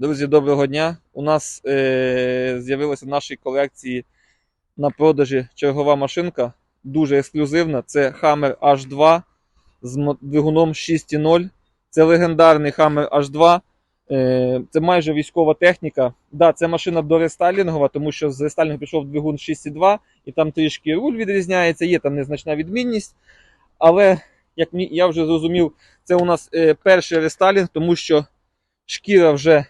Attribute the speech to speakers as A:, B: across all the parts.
A: Друзі, доброго дня. У нас е, з'явилася в нашій колекції на продажі чергова машинка, дуже ексклюзивна. Це Hammer H2 з двигуном 6.0. Це легендарний Hammer H2. Е, це майже військова техніка. Да, це машина дорестайлінгова, тому що з рестайлінгу пішов двигун 6.2, і там трішки руль відрізняється, є там незначна відмінність. Але, як я вже зрозумів, це у нас е, перший рестайлінг, тому що шкіра вже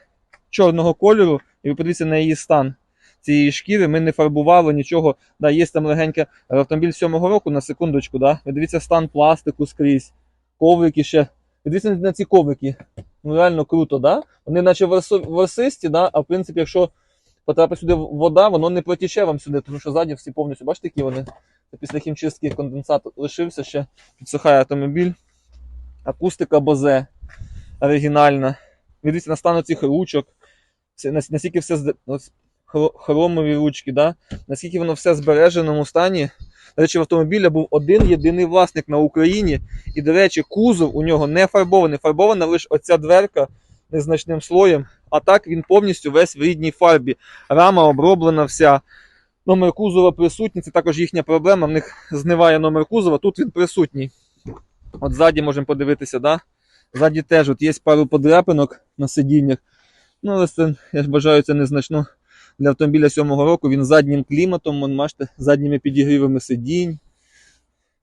A: чорного кольору, і ви подивіться на її стан цієї шкіри. Ми не фарбували нічого. Да, є там легеньке автомобіль сьомого року, на секундочку. Да? Ви дивіться стан пластику скрізь, коврики ще. Ви Дивіться на ці коврики. Ну реально круто, да? Вони наче версисті, да? а в принципі, якщо потрапить сюди вода, воно не протіче вам сюди, тому що ззаді всі повністю, бачите, які вони. Після хімчистки конденсат лишився ще, підсухає автомобіль. Акустика Бозе оригінальна. Дивіться на стан цих ручок. Наскільки все ось хромові ручки, да? наскільки воно все в збереженому стані. До речі, в автомобіля був один єдиний власник на Україні. І, до речі, кузов у нього не фарбований. Фарбована лише оця дверка незначним слоєм. А так він повністю весь в рідній фарбі. Рама оброблена вся. Номер кузова присутній, це також їхня проблема. В них зниває номер кузова, тут він присутній. От ззаді можемо подивитися, да? Ззаді теж от є пару подряпинок на сидіннях. Ну, але це, я ж бажаю, це незначно для автомобіля сьомого року. Він заднім кліматом, вон, бачите, задніми підігрівами сидінь.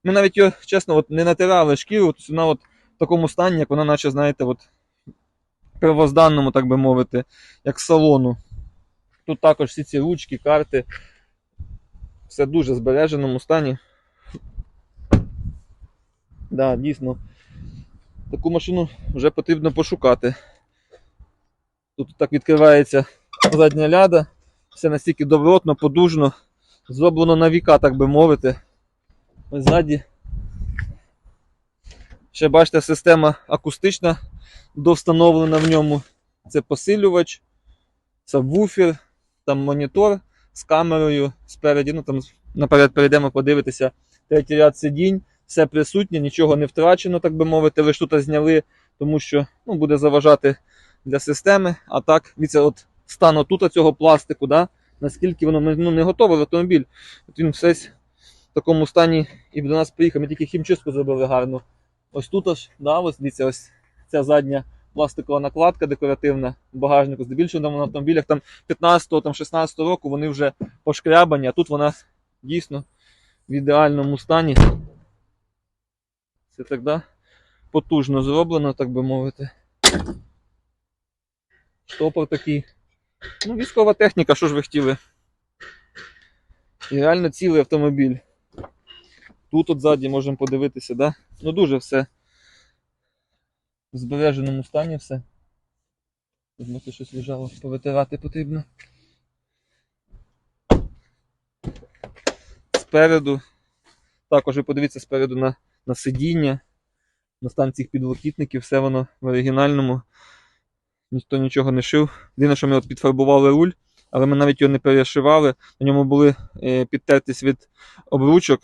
A: Ми навіть його, чесно, от, не натирали шкіру, тобто вона от в такому стані, як вона, наче, знаєте, от, первозданному, так би мовити, як салону. Тут також всі ці ручки, карти. Все дуже збереженому стані. Да, дійсно. Таку машину вже потрібно пошукати. Тут так відкривається задня ляда. Все настільки добротно, подужно. Зроблено на віка, так би мовити. Ось ззаді. Ще бачите, система акустична довстановлена в ньому. Це посилювач, сабвуфер, там монітор з камерою спереді. Ну там наперед перейдемо подивитися. Третій ряд сидінь, все присутнє, нічого не втрачено, так би мовити. Ви ж тут зняли, тому що ну, буде заважати для системи. А так, дивіться, от стан отут цього пластику, да? наскільки воно ну, не готовий автомобіль. От він все в такому стані і до нас приїхав. Ми тільки хімчистку зробили гарно. Ось тут аж, да, ось дивіться, ось ця задня пластикова накладка декоративна в багажнику. Здебільшого там на автомобілях там 15-го, там 16-го року вони вже пошкрябані, а тут вона дійсно в ідеальному стані. Це так, потужно зроблено, так би мовити. Штопор такий. Ну, військова техніка, що ж ви хотіли? І реально цілий автомобіль. Тут от ззаді можемо подивитися, да? Ну дуже все в збереженому стані все. Тут щось лежало, повитирати потрібно. Спереду. Також ви подивіться спереду на, на сидіння, на стан цих підлокітників, все воно в оригінальному. Ніхто нічого не шив. Єдине, що ми от підфарбували руль, але ми навіть його не перешивали. На ньому були е, підтертість від обручок.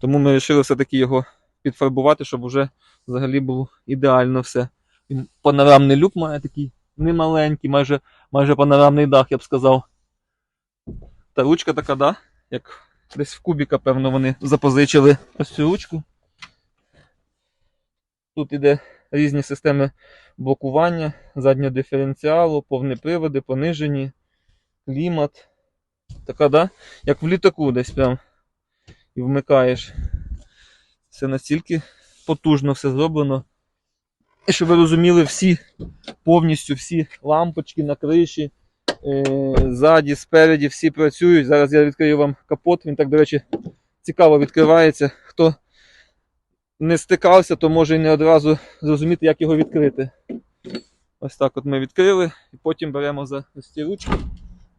A: Тому ми вирішили все-таки його підфарбувати, щоб вже взагалі було ідеально все. Він панорамний люк має такий немаленький, майже, майже панорамний дах, я б сказав. Та ручка така, да? Як десь в кубіка, певно, вони запозичили ось цю ручку. Тут іде різні системи блокування, заднього диференціалу, повні приводи, понижені, клімат. Така, да? Як в літаку десь прям. І вмикаєш. Це настільки потужно все зроблено. І щоб ви розуміли, всі, повністю всі лампочки на криші, е, ззаді, спереді, всі працюють. Зараз я відкрию вам капот. Він так, до речі, цікаво відкривається. Хто не стикався, то може і не одразу зрозуміти, як його відкрити. Ось так от ми відкрили, і потім беремо за ось ці ручки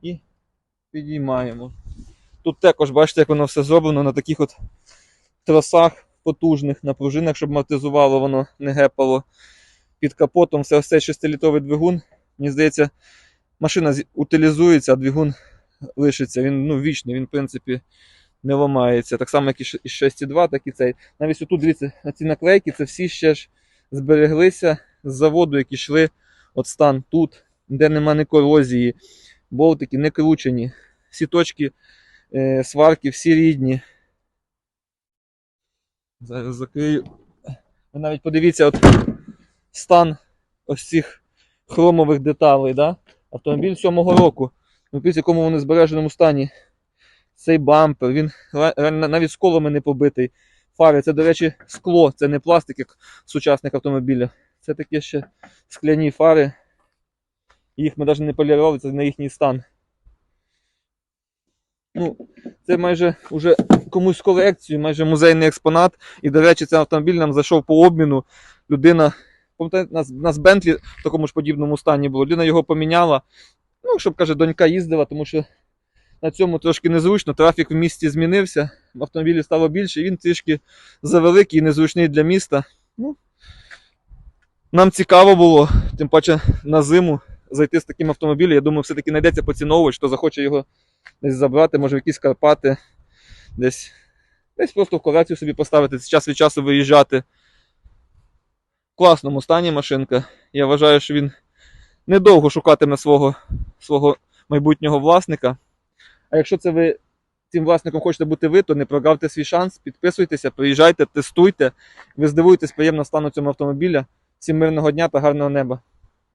A: і підіймаємо. Тут також бачите, як воно все зроблено на таких от тросах потужних, на пружинах, щоб амортизувало, воно не гепало. Під капотом все ось цей 6-літровий двигун. Мені здається, машина утилізується, а двигун лишиться. Він ну, вічний, він, в принципі, не ламається. Так само, як і 6,2, так і цей. Навіть отут, дивіться, ці наклейки, це всі ще ж збереглися з заводу, які йшли от стан тут. де нема ні корозії, болтики не кручені, всі точки е, сварки, всі рідні. Зараз закрию. Ви навіть подивіться от стан ось цих хромових деталей. Да? Автомобіль 7-го року. Ну, якому вони в збереженому стані. Цей бампер, він навіть з колами не побитий. Фари, це, до речі, скло, це не пластик, як в сучасних автомобілях. Це таке ще скляні фари. Їх ми навіть не полірували, це на їхній стан. Ну, це майже уже комусь колекцію, майже музейний експонат. І, до речі, цей автомобіль нам зайшов по обміну. Людина, нас, нас Бентлі в такому ж подібному стані було. Людина його поміняла. Ну, щоб каже, донька їздила, тому що на цьому трошки незручно. Трафік в місті змінився, автомобілів стало більше, він трішки завеликий і незручний для міста. Ну, нам цікаво було, тим паче на зиму зайти з таким автомобілем. Я думаю, все-таки знайдеться поціновувач, хто захоче його десь забрати, може в якісь Карпати, десь, десь просто в колекцію собі поставити, час від часу виїжджати. В класному стані машинка. Я вважаю, що він недовго шукатиме свого, свого майбутнього власника. А якщо це ви цим власником хочете бути ви, то не прогавте свій шанс, підписуйтеся, приїжджайте, тестуйте. Ви здивуєтесь приємно стану цього автомобіля. Всім мирного дня та гарного неба.